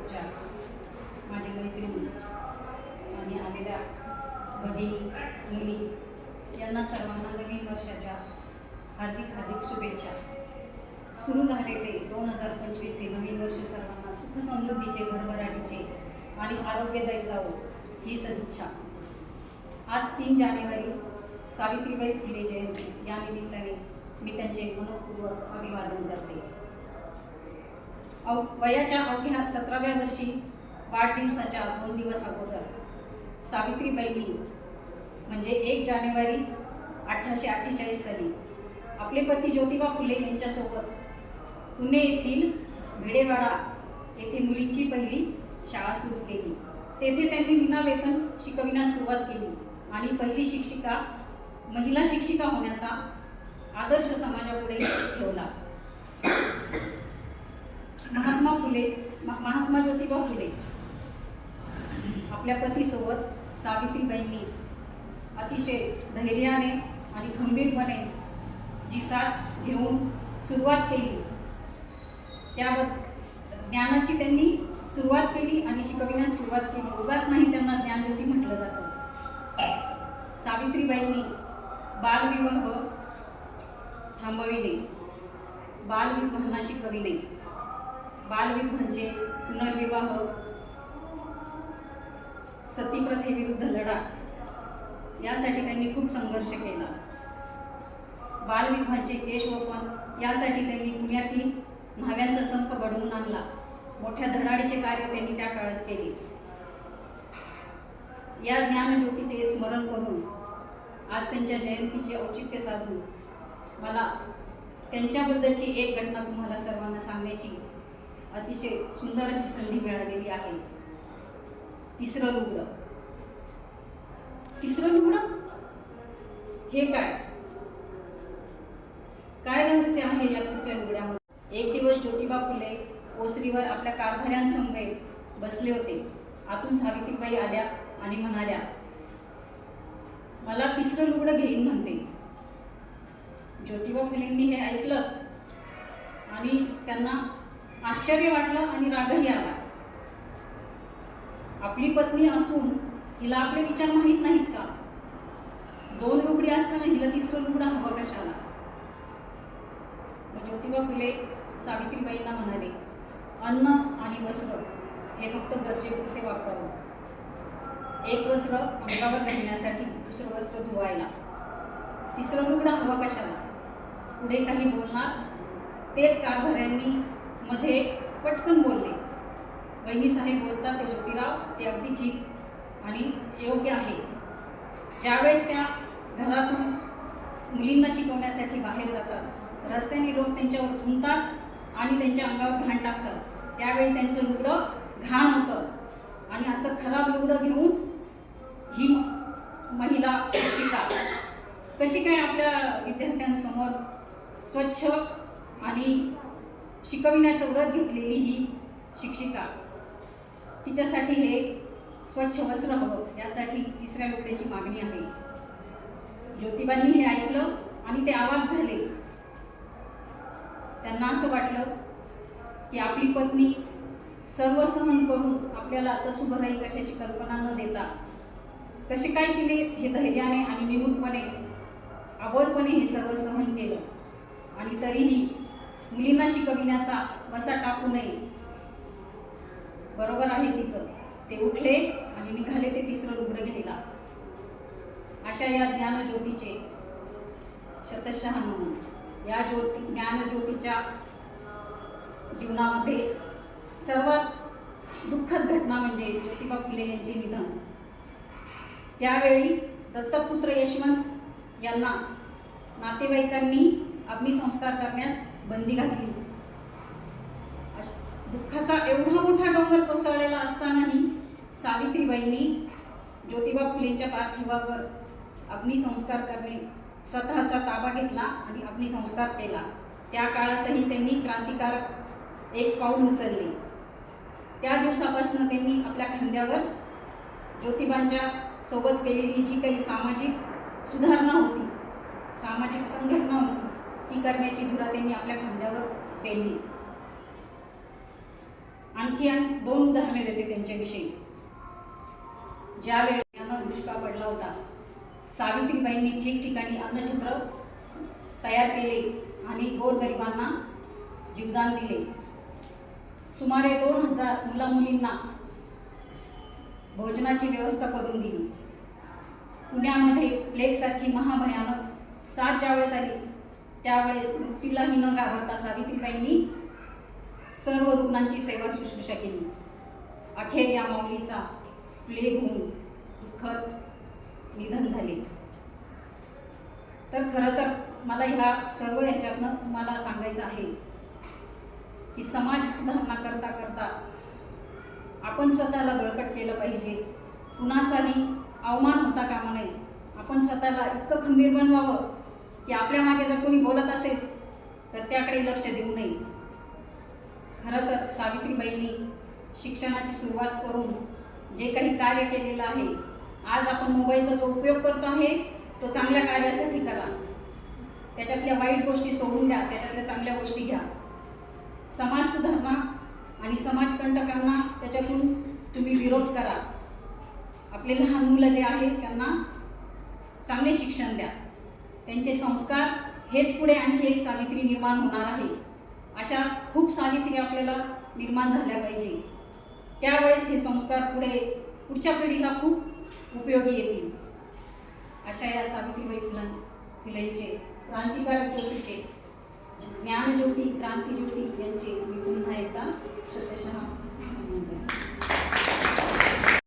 कॉलेजच्या माझे मैत्रिणी आणि आलेल्या भगिनी मुली यांना सर्वांना नवीन वर्षाच्या हार्दिक हार्दिक शुभेच्छा. सुरू झालेले दोन हजार पंचवीस हे नवीन वर्ष सर्वांना सुखसमृद्धीचे भरभराटीचे आणि आरोग्यदायी जावो ही सदिच्छा. आज तीन जानेवारी सावित्रीबाई फुले जयंती. या निमित्ताने मी त्यांचे मनपूर्वक अभिवादन करते. अव वयाच्या अवघ्या सतराव्या वर्षी वाढदिवसाच्या दोन दिवस अगोदर सावित्रीबाईंनी म्हणजे एक जानेवारी अठराशे अठ्ठेचाळीस साली आपले पती ज्योतिबा फुले यांच्यासोबत पुणे येथील भिडेवाडा येथे मुलींची पहिली शाळा सुरू केली. तेथे त्यांनी विनावेतन शिकविण्यास सुरुवात केली आणि पहिली शिक्षिका महिला शिक्षिका होण्याचा आदर्श समाजापुढे ठेवला. महात्मा फुले म- महात्मा ज्योतिबा फुले. आपल्या पतीसोबत सावित्रीबाईंनी अतिशय धैर्याने आणि खंबीरपणे जी साथ घेऊन सुरुवात केली. त्याबद्दल ज्ञानाची त्यांनी सुरुवात केली आणि शिकविण्यास सुरुवात केली. उगाच नाही त्यांना ज्ञानज्योती म्हटलं जातं. सावित्रीबाईंनी बालविवाह थांबविणे बालविवाहांना शिकविणे बालविवाहांचे पुनर्विवाह. सतीप्रथेविरुद्ध लढा. यासाठी त्यांनी खूप संघर्ष केला. बालविवाहांचे केशवपन यासाठी त्यांनी पुण्यातील न्हाव्यांचा संप घडवून आणला. मोठ्या धडाडीचे कार्य त्यांनी त्या काळात केले. या ज्ञानज्योतीचे स्मरण करून आज त्यांच्या जयंतीचे औचित्य साधून मला त्यांच्याबद्दलची एक घटना तुम्हाला सर्वांना सांगण्याची अतिशय सुंदर अशी संधी मिळालेली आहे. तिसरं रुग्ण तिसरं लुगडं हे काय? काय रहस्य आहे या तिसऱ्या लुगड्यामध्ये एक दिवस ज्योतिबा फुले ओसरीवर आपल्या कारभाऱ्यांसमवेत बसले होते. आतून सावित्रीबाई आल्या आणि म्हणाल्या मला तिसरं लुगडं घेईन म्हणते. ज्योतिबा फुलेंनी हे ऐकलं आणि त्यांना आश्चर्य वाटलं आणि रागही आला. आपली पत्नी असून हिला आपले विचार माहीत नाहीत का? दोन लुगडी असताना हिला तिसरं लुगडं हवं कशाला? मग ज्योतिबा फुले सावित्रीबाईंना म्हणाले अन्न आणि वस्त्र हे फक्त गरजेपुरते वापरावं. एक वस्त्र अंगावर घालण्यासाठी दुसरं वस्त्र धुवायला. तिसरं लुगडं हवं कशाला? पुढे काही बोलणार? तेच कारभाऱ्यांनी मध्ये पटकन बोलले. बहिणीसाहेब बोलतात ते ज्योतिराव ते अगदी ठीक आणि योग्य आहे. ज्यावेळेस त्या घरातून मुलींना शिकवण्यासाठी बाहेर जातात रस्त्याने लोक त्यांच्यावर थुंकतात आणि त्यांच्या अंगावर घाण टाकतात. त्यावेळी त्यांचं लुगडं घाण होतं आणि असं खराब लुगडं घेऊन ही महिला शिक्षिका कशी काय आपल्या विद्यार्थ्यांसमोर स्वच्छ आणि शिकविण्याचं व्रत घेतलेली ही शिक्षिका. तिच्यासाठी हे स्वच्छ वस्त्र हवं. यासाठी तिसऱ्या लुगड्याची मागणी आहे. ज्योतिबांनी हे ऐकलं आणि ते आवाज झाले. त्यांना असं वाटलं की आपली पत्नी सर्व सहन करून आपल्याला आता राहील कशाची कल्पना न देता कसे काय तिने हे धैर्याने आणि निमूटपणे आवडपणे हे सर्व सहन केलं. आणि तरीही मुलींना शिकविण्याचा वसा टाकू नये. बरोबर आहे तिचं. ते उठले आणि निघाले ते तिसरं रुग्ण घ्यायला. अशा या ज्ञानज्योतीचे शतशः म्हणून या ज्योती ज्ञानज्योतीच्या जीवनामध्ये सर्वात दुःखद घटना म्हणजे ज्योतिबा फुले यांचे निधन. त्यावेळी दत्तपुत्र यशवंत यांना नातेवाईकांनी अग्निसंस्कार करण्यास बंदी घातली. दुःखाचा एवढा मोठा डोंगर कोसळलेला असतानाही सावित्रीबाईंनी ज्योतिबा फुलेंच्या पार्थिवावर अग्निसंस्कार करणे स्वतःचा ताबा घेतला आणि अग्निसंस्कार केला. त्या काळातही त्यांनी क्रांतिकारक एक पाऊल उचलले. त्या दिवसापासून त्यांनी आपल्या खांद्यावर ज्योतिबांच्या सोबत केलेली जी काही सामाजिक सुधारणा होती सामाजिक संघटना होती ती करण्याची धुरा त्यांनी आपल्या खांद्यावर पेलली आणखी दोन उदाहरणे देते त्यांच्याविषयी. ज्या वेळेला दुष्काळ पडला होता सावित्रीबाईंनी ठिकठिकाणी अन्नछत्र तयार केले आणि गोरगरिबांना जीवदान दिले. सुमारे दोन हजार मुलामुलींना भोजनाची व्यवस्था करून दिली. पुण्यामध्ये प्लेगसारखी महाभयानक साथ ज्यावेळेस आली त्यावेळेस मृत्यूलाही न घाबरता सावित्रीबाईंनी सर्व रुग्णांची सेवा शुश्रूषा केली. अखेर या माऊलीचा प्लेग होऊन दुःखद निधन झाले. तर खरं तर मला ह्या सर्व याच्यातनं तुम्हाला सांगायचं आहे की समाज सुधारणा करता करता आपण स्वतःला बळकट केलं पाहिजे. कुणाचाही अवमान होता कामा नये. आपण स्वतःला इतकं खंबीर बनवावं. की आपल्या मागे जर कोणी बोलत असेल तर त्याकडे लक्ष देऊ नये. खरं तर सावित्रीबाईंनी शिक्षणाची सुरुवात करून जे काही कार्य केलेलं आहे आज आपण मोबाईलचा जो उपयोग करतो आहे तो चांगल्या कार्यासाठी करा. त्याच्यातल्या वाईट गोष्टी सोडून द्या त्याच्यातल्या चांगल्या गोष्टी घ्या. समाज सुधारणा आणि समाजकंटकांना त्याच्यातून तुम्ही विरोध करा. आपले लहान मुलं जे आहेत त्यांना चांगले शिक्षण द्या. त्यांचे संस्कार हेच पुढे आणखी एक सावित्री निर्माण होणार आहे. अशा खूप सावित्री आपल्याला निर्माण झाल्या पाहिजे. त्यावेळेस हे संस्कार पुढे पुढच्या पिढीला खूप उपयोगी येतील. अशा या सावित्रीबाई फुलां फुलेंचे क्रांतिकारक ज्योतीचे ज्ञानज्योती क्रांतिज्योती यांचे मी पुन्हा एकदा सत्यशः